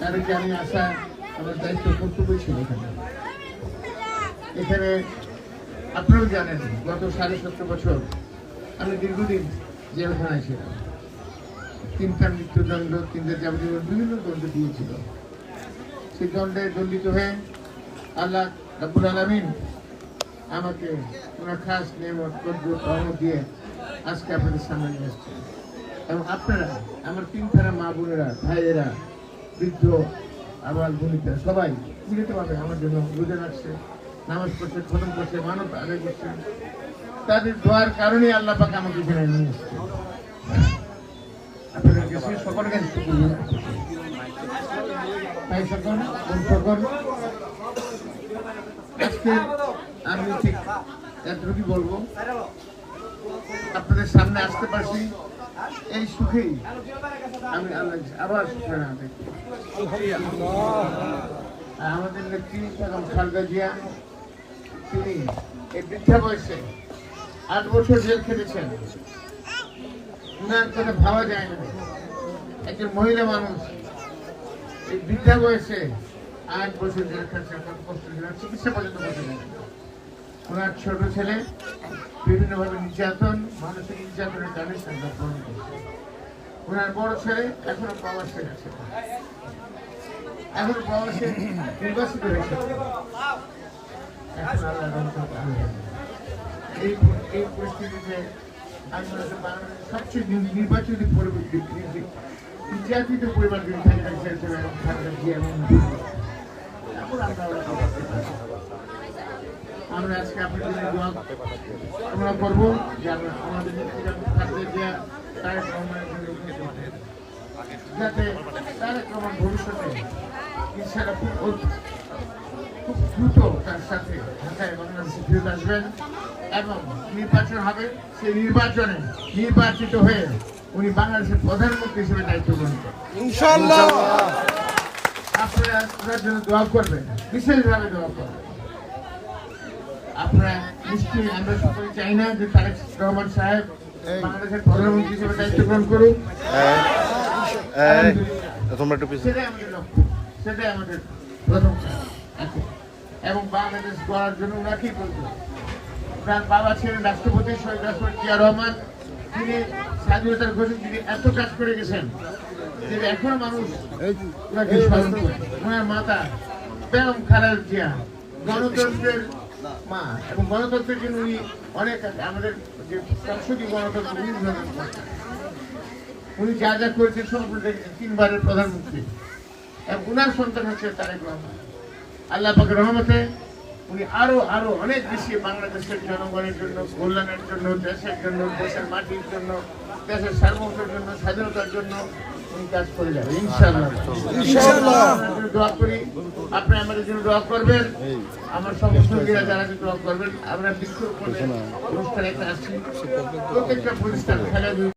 তাদেরকে আমি আসা আমার দায়িত্ব কর্তব্য ছিল এখানে। এখানে আপনারাও জানেন, গত সাড়ে সত্তর বছর আমি দীর্ঘদিন জেলখানায় ছিলাম। তিনটা মৃত্যুদণ্ড তিনটা যাবতীয় বিভিন্ন দণ্ড দিয়েছিল। সেই দণ্ডে দণ্ডিত হয়ে আল্লাহ রাবুল আলমিন আমাকে ওনার খাস কর্ম দিয়ে আজকে আপনাদের সামনে নিয়ে এসছেন। এবং আপনারা, আমার তিন থানা মা বোনেরা, ভাইয়েরা, বৃদ্ধ আবার বোনিতা, সবাই মিলিতভাবে আমার জন্য রোজা রাখছে, নামাজ পড়ছে, খতম করছে মানব আদায় করছে। তাদের দোয়ার কারণেই আল্লাহ পাক আমাকে এখানে নিয়ে এসছে। সকল সকল আজকে আমি বলব। আপনাদের সামনে আসতে পারছি। এই সুখেই। আমি আবার সুখে না দেখি। আমাদের নেত্রী বেগম খালেদা জিয়া, তিনি এই বৃদ্ধা বয়সে আট বছর জেল খেটেছেন। উনার ভাবা যায় না। একজন মহিলা মানুষ এই বৃদ্ধা বয়সে আট বছর জেল খেটেছে চিকিৎসা পর্যন্ত না। ওনার ছোট ছেলে, বিভিন্নভাবে নির্যাতন, মানসিক নির্যাতনের কারণে সংবাদ গ্রহণ করছে ওনার বড় ছেলে এখনও প্রবাসে আছে এখন প্রবাসে নির্বাচিত হয়েছে এখন। এই এই পরিস্থিতিতে সবচেয়ে নির্বাচিত পরিবার তারপর আমরা। আমরা আজকে আপনাদের দোয়া আমরা করব যে আমরা আমাদের যে। যাতে তারেক রহমান ভবিষ্যতে ইনশাআল্লাহ খুব খুব দ্রুত তার সাথে ঢাকায় বাংলাদেশে ফেরত আসবেন এবং নির্বাচন হবে। সেই নির্বাচনে নির্বাচিত হয়ে উনি বাংলাদেশের প্রধানমন্ত্রী হিসেবে দায়িত্ব গ্রহণ ইনশাআল্লাহ। আপনারা জন্য দোয়া করবেন বিশেষভাবে দোয়া করবেন। আপনারা নিশ্চয়ই আমরা সকলে চাই না যে তারেক রহমান সাহেব বাংলাদেশের প্রধানমন্ত্রী হিসেবে দায়িত্ব গ্রহণ করুন তোমরা একটু সেটাই আমাদের লক্ষ্য। সেটাই আমাদের প্রথম কাজ এবং বাংলাদেশ গড়ার জন্য ওনাকেই বলব ওনার বাবা ছিলেন রাষ্ট্রপতি শহীদ রাষ্ট্রপতি জিয়া রহমান। তিনি স্বাধীনতার ঘোষক তিনি এত কাজ করে গেছেন যে এখনও মানুষ ওনাকে স্মরণ করে। ওনার মাতা বেগম খালেদা জিয়া। গণতন্ত্রের মা গণতন্ত্রের জন্য উনি অনেক আমাদের যে গণতন্ত্র, উনি যা যা করেছেন সম্পূর্ণ তিনবারের প্রধানমন্ত্রী। এবং সন্তান হচ্ছে তারেক রহমান। রহমতে উনি আরও আরও অনেক বেশি বাংলাদেশের জনগণের জন্য, কল্যাণের জন্য, দেশের জন্য, দেশের মাটির জন্য, দেশের সার্বভৌমত্বের জন্য, স্বাধীনতার জন্য উনি কাজ করে যাবেন ইনশাআল্লাহ। ইনশাআল্লাহ। দোয়া করি আপনি আমাদের জন্য দোয়া করবেন। আমার সমস্ত যারা দোয়া করবেন আমরা বিক্ষোভ করে অনুষ্ঠানে একটা আসছি। প্রত্যেকটা প্রতিষ্ঠান খেলাধুলা